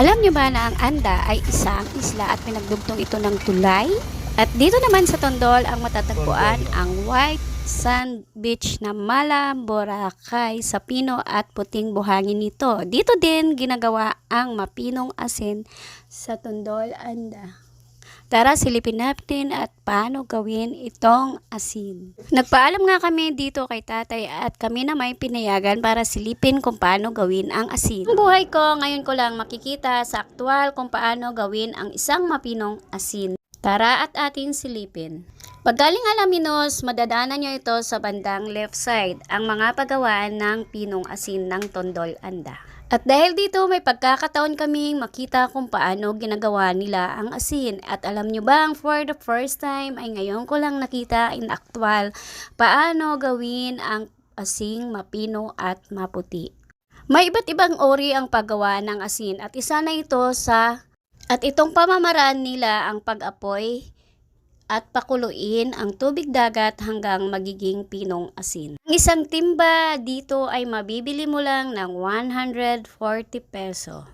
Alam niyo ba na ang Anda ay isang isla at pinagdugtong ito ng tulay? At dito naman sa Tondol ang matatagpuan ang White Sand Beach na Mala, Boracay, Sapino at puting buhangin nito. Dito din ginagawa ang mapinong asin sa Tondol, Anda. Tara, silipin natin at paano gawin itong asin. Nagpaalam nga kami dito kay tatay at kami na may pinayagan para silipin kung paano gawin ang asin. Ang buhay ko, ngayon ko lang makikita sa aktwal kung paano gawin ang isang mapinong asin. Tara at ating silipin. Paggaling Alaminos, madadaanan nyo ito sa bandang left side, ang mga paggawa ng pinong asin ng Tondol Anda. At dahil dito may pagkakataon kaming makita kung paano ginagawa nila ang asin. At alam nyo bang for the first time ay ngayon ko lang nakita in actual paano gawin ang asing mapino at maputi. May iba't ibang ori ang paggawa ng asin at isa na ito sa at itong pamamaraan nila ang pag-apoy at pakuluin ang tubig dagat hanggang magiging pinong asin. Ang isang timba dito ay mabibili mo lang ng 140 peso.